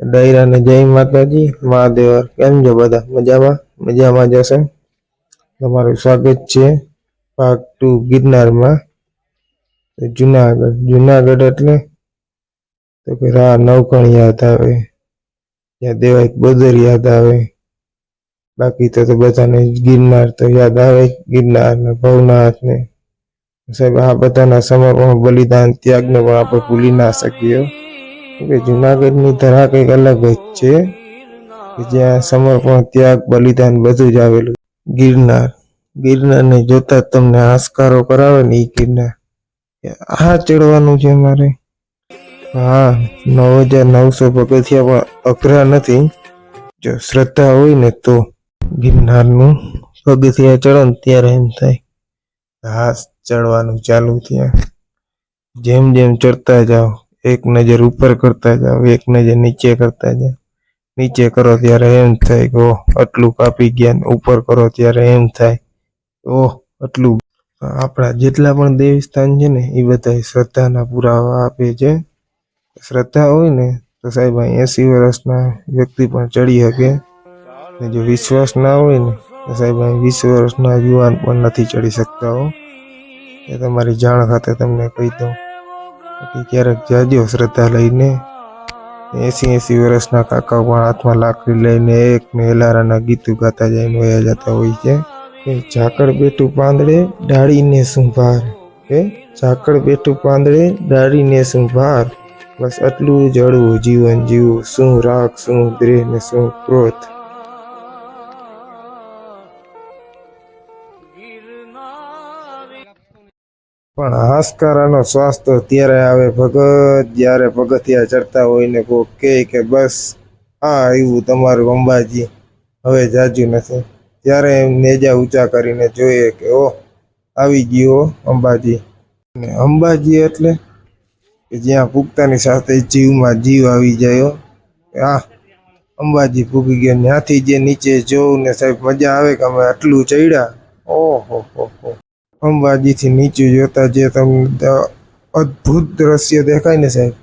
ડાયરાને જય માતાજી મહાદેવ કેમ છો બધા? મજામાં? મજામાં જશે તમારું સ્વાગત છે ભાગ ટુ ગિરનારમાં. જુનાગઢ જુનાગઢ એટલે તો કે રા નવકણ યાદ આવે ત્યાં દેવાય બદર યાદ આવે બાકી તો બધાને ગિરનાર તો યાદ આવે ગિરનારને ભવનાથ ને. સાહેબ, આ બધાના સમર્પણ બલિદાન ત્યાગને પણ આપણે ભૂલી ના શકીએ કે જુનાગઢની ધરા કંઈક અલગ જ છે જ્યાં સમર્પણ, ત્યાગ, બલિદાન બધું જ આવેલું ગિરનાર. ગિરનારને જોતા તમને આસકારો કરાવે ને એ ગિરનાર. આ ચડવાનું છે મારે. હા નવ હજાર નવસો પગથિયા પણ અઘરા નથી. જો શ્રદ્ધા હોય ને તો ગિરનારનું પગથિયા ચડો ને ત્યારે એમ થાય. હા ચડવાનું ચાલુ થયા. જેમ જેમ ચડતા જાઓ. એક નજર ઉપર કરતા જાઓ એક નજર નીચે કરતા જાઓ, નીચે કરો ત્યારે એમ થાય કે ઓહ, આટલું કાપી ગયા ઉપર કરો ત્યારે એમ થાય, ઓહ, આટલું. આપણા જેટલા પણ દેવસ્થાન છે ને, એ બધા શ્રદ્ધાના પુરાવા આપે છે. શ્રદ્ધા હોય ને, તો સાહેબ એસી વર્ષના વ્યક્તિ પણ ચડી શકે. ને જો વિશ્વાસ ના હોય ને, તો સાહેબ વીસ વર્ષના યુવાન પણ નથી ચડી શકતા હો. એ તમારી જાણ ખાતે તમને કહી દઉં. બાકી ક્યારેક જાજો શ્રદ્ધા લઈને એસી એસી વર્ષના કાકા પણ હાથમાં લાકડી લઈને એક મેલારાના ગીતું ગાતા જઈને વયા જતા હોય છે. કે ઝાકળ બેઠું પાંદડે ડાળીને સંભાર. કે ઝાકળ બેઠું પાંદડે ડાળીને સંભાર. બસ આટલું જળવું જીવન જીવવું શું રાગ, શું દ્રેહ ને શું ક્રોધ? પણ હાશકારાનો શ્વાસ તો ત્યારે આવે ભગત, જ્યારે પગથિયા ચડતા હોય ને કોક કહે કે બસ આ આવ્યું તમારું અંબાજી. હવે જાજુ નથી. ત્યારે એમ નેજા ઊંચા કરીને જોઈએ કે, ઓહ, આવી ગયો અંબાજી. ને અંબાજી એટલે કે જ્યાં પૂગતાની સાથે જીવમાં જીવ આવી હો. આ અંબાજી પૂગી ગયા. ત્યાંથી જે નીચે જોઉં ને સાહેબ, મજા આવે કે અમે આટલું ચડ્યા? ઓહો, હો હો. અંબાજીથી નીચે જોતા જે તમને અદ્ભુત દ્રશ્ય દેખાય ને સાહેબ,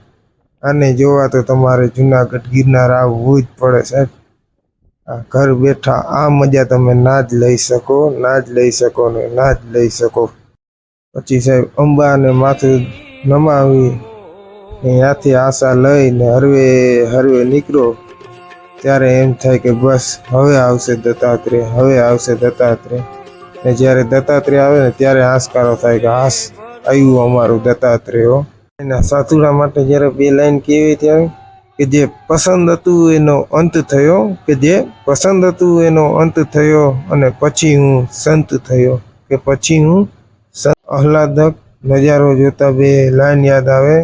આને જોવા તો તમારે જુનાગઢ ગિરનાર આવવું જ પડે સાહેબ. આ ઘર બેઠા આ મજા તમે ના જ લઈ શકો, ના જ લઈ શકો ને ના જ લઈ શકો. પછી સાહેબ, અંબાને માથું નમાવી ત્યાંથી આશા લઈને હરવે હરવે નીકળો. ત્યારે એમ થાય કે બસ હવે આવશે દત્તાત્રેય, હવે આવશે દત્તાત્રેય. ને જ્યારે દત્તાત્રેય આવે ને ત્યારે હાશકારો થાય કે હાશ આવ્યું અમારું દત્તાત્રેય એના સાતુડા માટે જ્યારે બે લાઈન કેવી ત્યારે કે જે પસંદ હતું એનો અંત થયો, કે જે પસંદ હતું એનો અંત થયો અને પછી હું સંત થયો, કે પછી હું આહલાદક નજારો જોતા બે લાઈન યાદ આવે.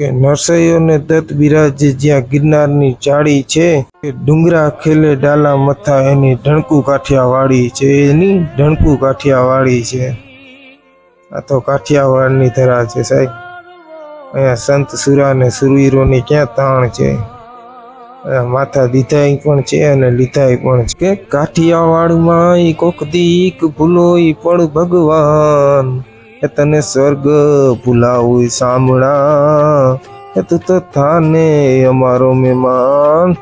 કે નરસૈયોને દત્ત બિરાજે જ્યાં ગિરનારની ચાળી છે કે ડુંગરા ખેલે ડાલા મથા એની ઢણકું કાઠિયાવાડી છે, એની ઢણકું કાઠિયાવાડી છે. આ તો કાઠિયાવાડની ધરા છે સાહેબ. અહીંયા સંત સુરા ને સુરવીરોની ક્યાં તાણ છે? માથા દીધાય પણ છે અને લીધાય પણ છે. કે કાઠિયાવાડમાં કોક દીક ભૂલો પડ ભગવાન. એ તને સ્વર્ગ ભૂલાવું સાંભળા. એ તું તો થાને અમારો મહેમાન.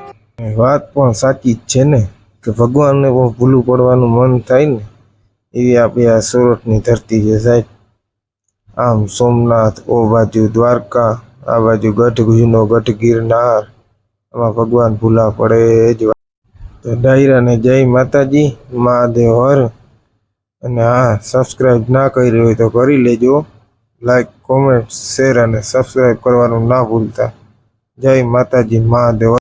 વાત પણ સાચી જ છે ને, કે ભગવાનને પણ ભૂલું પડવાનું મન થાય ને, એવી આપણી આ સુરતની ધરતી છે સાહેબ. આમ સોમનાથ, ઓ બાજુ દ્વારકા, આ બાજુ ગઢ ગુજનો ગઢ ગિરનાર, આમાં ભગવાન ભૂલા પડે જ તો ડાયરાને જય માતાજી, મહાદેવ હર. અને હા સબસ્ક્રાઈબ ના કરી હોય તો કરી લેજો. લાઈક કોમેન્ટ શેર અને સબસ્ક્રાઈબ કરવાનું ના ભૂલતા. જય માતાજી, મહાદેવ.